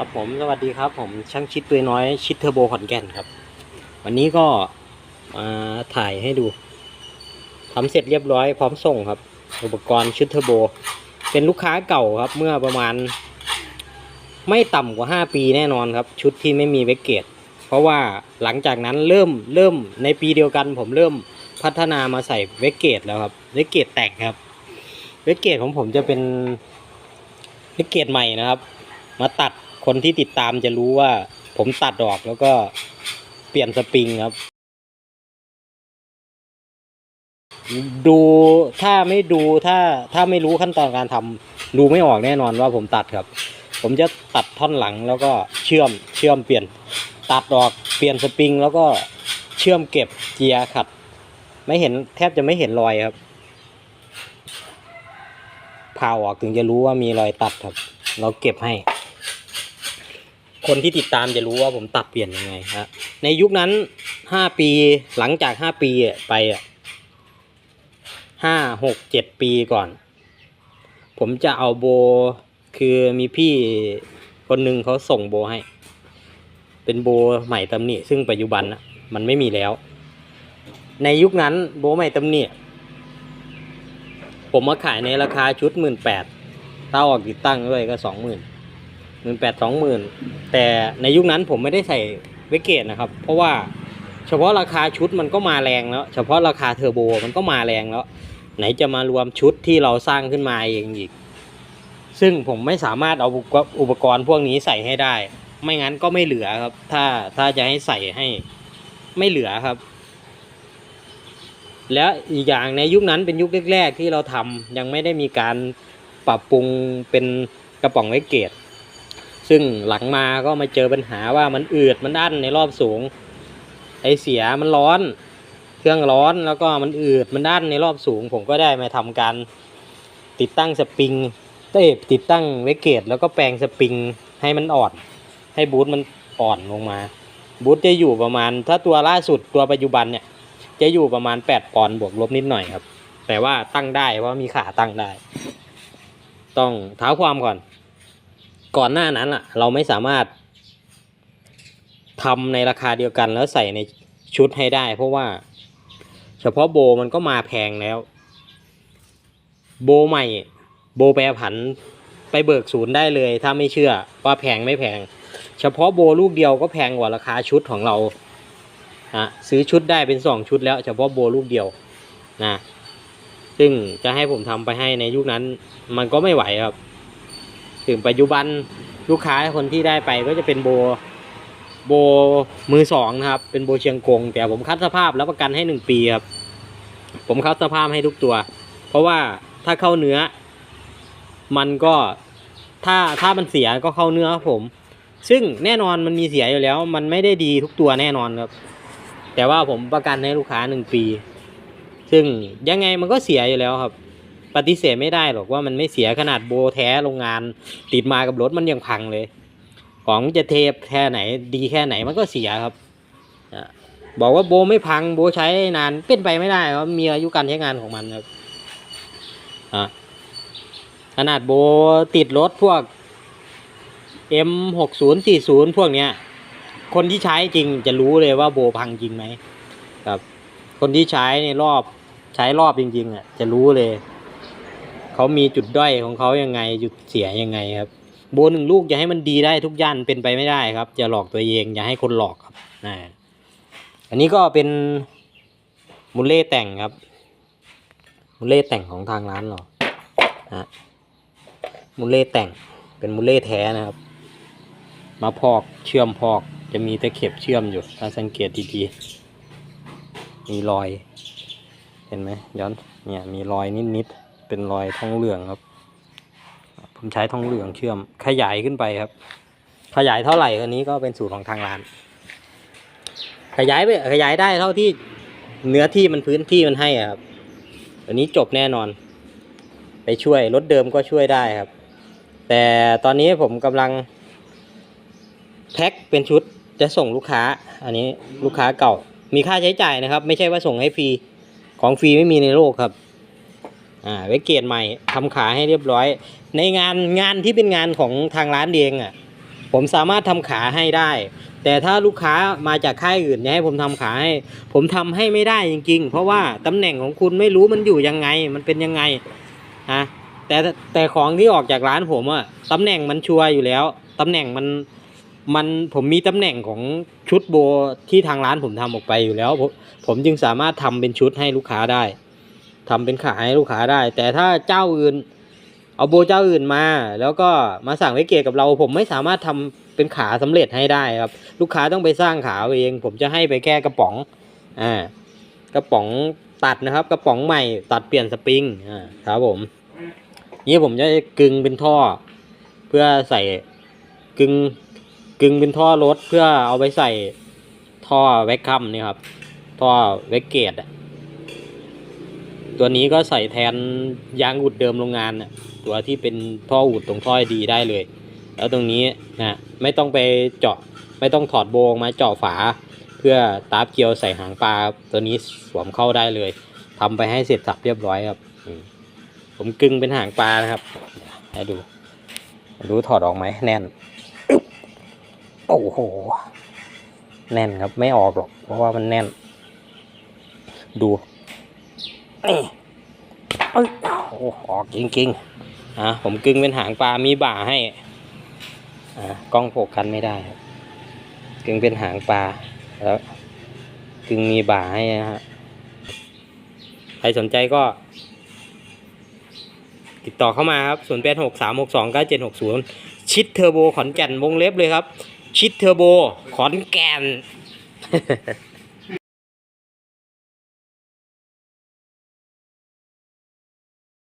ครับผมสวัสดีครับ ผมช่างชิดตัวน้อยชิดเทอร์โบขอนแก่นครับ วันนี้ก็มาถ่ายให้ดูทำเสร็จเรียบร้อยพร้อมส่งครับ อุปกรณ์ชุดเทอร์โบ เป็นลูกค้าเก่าครับ เมื่อประมาณ ไม่ต่ำกว่า 5 ปีแน่นอนครับ ชุดที่ไม่มีเวกเกต เพราะว่าหลังจากนั้นเริ่มเริ่มในปีเดียวกัน ผมเริ่มพัฒนามาใส่เวกเกตแล้วครับเวกเกตแต่งครับเวกเกตของผมจะเป็นเวกเกตใหม่นะครับ มาตัด คนที่ติดตามจะรู้ว่า ผมตัดออกแล้วก็เปลี่ยนสปริงครับ ดูถ้าไม่ดูถ้าถ้าไม่รู้ขั้นตอนการทำดูไม่ออกแน่นอนว่าผมตัดครับ ผมจะตัดท่อนหลังแล้วก็เชื่อมเชื่อมเปลี่ยน ตัดออกเปลี่ยนสปริง แล้วก็เชื่อมเก็บเจียร์ขัด ไม่เห็นแทบจะไม่เห็นรอยครับพาออกถึงจะรู้ว่ามีรอยตัดครับ เราเก็บให้ คนที่ติดตามจะรู้ว่าผมตัดเปลี่ยนยังไงฮะในยุคนั้นห้าปีหลังจากห้าปีไปอะห้าหกเจ็ดปีก่อน ผมจะเอาโบคือมีพี่คนหนึ่งเขาส่งโบให้ เป็นโบใหม่ตำหนิซึ่งปัจจุบันนะมันไม่มีแล้ว ในยุคนั้นโบใหม่ตำหนิผมมาขายในราคาชุดหมื่นแปดเต้าออกติดตั้งด้วยก็สองหมื่น หมื่นแปดสองหมื่นแต่ในยุคนั้นผมไม่ได้ใส่เวกเกตนะครับ เพราะว่าเฉพาะราคาชุดมันก็มาแรงแล้ว เฉพาะราคาเทอร์โบมันก็มาแรงแล้ว ไหนจะมารวมชุดที่เราสร้างขึ้นมาเองอีก ซึ่งผมไม่สามารถเอาอุปกรณ์พวกนี้ใส่ให้ได้ ไม่งั้นก็ไม่เหลือครับ ถ้าถ้าจะให้ใส่ให้ไม่เหลือครับ แล้วอีกอย่างในยุคนั้นเป็นยุคแรกๆที่เราทำยังไม่ได้มีการปรับปรุงเป็นกระป๋องไว้เกต ซึ่งหลังมาก็มาเจอปัญหาว่ามันอืดมันอั้นในรอบสูง ไอเสียมันร้อน เครื่องร้อนแล้วก็มันอืดมันด้นในรอบสูง ผมก็ได้มาทำการติดตั้งสปริงเต้ติดตั้งเวกเกตแล้วก็แปลงสปริงให้มันอ่อน ให้บูทมันอ่อนลงมาบูทจะอยู่ประมาณถ้าตัวล่าสุดตัวปัจจุบันเนี่ย จะอยู่ประมาณ 8 ปอนด์บวกลบนิดหน่อยครับ แต่ว่าตั้งได้เพราะมีขาตั้งได้ ต้องเท้าความก่อน ก่อนหน้านั้นอะ เราไม่สามารถทำในราคาเดียวกันแล้วใส่ในชุดให้ได้ เพราะว่า เฉพาะโบมันก็มาแพงแล้ว โบใหม่ โบแปรผันไปเบิกศูนย์ได้เลย ถ้าไม่เชื่อว่าแพงไม่แพง เฉพาะโบลูกเดียวก็แพงกว่าราคาชุดของเรานะซื้อชุดได้เป็นสองชุดแล้ว เฉพาะโบลูกเดียวนะซึ่งจะให้ผมทำไปให้ในยุคนั้น มันก็ไม่ไหวครับ ถึงปัจจุบันลูกค้าคนที่ได้ไปก็จะเป็นโบโบมือสองนะครับ เป็นโบเชียงกง แต่ผมคัดสภาพแล้วประกันให้หนึ่งปีครับ ผมคัดสภาพให้ทุกตัว เพราะว่าถ้าเข้าเนื้อ มันก็ถ้าถ้ามันเสียก็เข้าเนื้อครับผม ซึ่งแน่นอนมันมีเสียอยู่แล้ว มันไม่ได้ดีทุกตัวแน่นอนครับ แต่ว่าผมประกันให้ลูกค้าหนึ่งปี ซึ่งยังไงมันก็เสียอยู่แล้วครับ ปฏิเสธไม่ได้หรอกว่ามันไม่เสียขนาดโบแท้โรงงาน ติดมากับรถมันยังพังเลย ของจะเทปแค่ไหน ดีแค่ไหนมันก็เสียครับบอกว่าโบไม่พังโบใช้นานเป็นไปไม่ได้ครับมีอายุการใช้งานของมันครับอะขนาดโบติดรถพวก M หกศูนย์สี่ศูนย์พวกเนี้ย คนที่ใช้จริงจะรู้เลยว่าโบพังจริงไหมครับ คนที่ใช้ในรอบใช้รอบจริงๆอะจะรู้เลย เขามีจุดด้อยของเขายังไงจุดเสียยังไงครับ โบหนึ่งลูกอย่าให้มันดีได้ทุกย่านเป็นไปไม่ได้ครับอย่าหลอกตัวเองอย่าให้คนหลอกครับนะอันนี้ก็เป็นมูลเล่แต่งครับมูลเล่แต่งของทางร้านเรานะมูลเล่แต่งเป็นมูลเล่แท้นะครับ มาพอกเชื่อมพอกจะมีตะเข็บเชื่อมอยู่ถ้าสังเกตดีๆมีรอย เห็นไหมย้อนเนี่ยมีรอยนิดๆ เป็นรอยทองเหลืองครับ ผมใช้ทองเหลืองเชื่อมขยายขึ้นไปครับ ขยายเท่าไหร่อันนี้ก็เป็นสูตรของทางร้าน ขยายไปขยายได้เท่าที่เนื้อที่มันพื้นที่มันให้ครับอันนี้จบแน่นอน ไปช่วยรถเดิมก็ช่วยได้ครับ แต่ตอนนี้ผมกำลัง แพ็คเป็นชุดจะส่งลูกค้า อันนี้ลูกค้าเก่ามีค่าใช้จ่ายนะครับ ไม่ใช่ว่าส่งให้ฟรีของฟรีไม่มีในโลกครับ อ่าไว้เกียรใหม่ทำขาให้เรียบร้อย ในงานงานที่เป็นงานของทางร้านเองอะผมสามารถทำขาให้ได้ แต่ถ้าลูกค้ามาจากค่ายอื่นเนี่ยให้ผมทำขาให้ ผมทำให้ไม่ได้จริง ๆ เพราะว่าตำแหน่งของคุณไม่รู้มันอยู่ยังไง มันเป็นยังไงฮะแต่แต่ของที่ออกจากร้านผมอะตำแหน่งมันชัวร์อยู่แล้วตำแหน่งมันมันผมมีตำแหน่งของชุดโบที่ทางร้านผมทำออกไปอยู่แล้ว ผมผมจึงสามารถทำเป็นชุดให้ลูกค้าได้ ทำเป็นขาให้ลูกค้าได้ แต่ถ้าเจ้าอื่น เอาโบเจ้าอื่นมา แล้วก็มาสั่งไว้เกตกับเรา ผมไม่สามารถทำเป็นขาสำเร็จให้ได้ครับ ลูกค้าต้องไปสร้างขาเอง ผมจะให้ไปแค่กระป๋องอ่ากระป๋องตัดนะครับ กระป๋องใหม่ตัดเปลี่ยนสปริงอ่าครับผมนี่ผมจะกึงเป็นท่อ เพื่อใส่กึงกึงเป็นท่อรถเพื่อเอาไปใส่ท่อแวคคัมนี่ครับ ท่อแวคเกตอะ ตัวนี้ก็ใส่แทนยางอุดเดิมโรงงานน่ะตัวที่เป็นท่ออุดตรงท่อดีได้เลย แล้วตรงนี้นะไม่ต้องไปเจาะไม่ต้องถอดโบออกมาเจาะฝา เพื่อตาบเกียวใส่หางปลาตัวนี้สวมเข้าได้เลยทำไปให้เสร็จสับเรียบร้อยครับอผมกึงเป็นหางปลานะครับให้ดูดูถอดออกไหมแน่นโอ้โหแน่นครับไม่ออกหรอกเพราะว่ามันแน่น ดู นี่เอ้ยโอ้ออกจริงๆอะผมกึงเป็นหางปลามีบ่าให้อ่ากล้องโฟกัสไม่ได้ครับกึงเป็นหางปลาแล้วกึงมีบ่าให้นะฮะใครสนใจก็ ติดต่อเข้ามาครับ0 8 6 3 6 2 9 7 6 0ชิดเทอร์โบขอนแก่นวงเล็บเลยครับ ชิดเทอร์โบขอนแก่น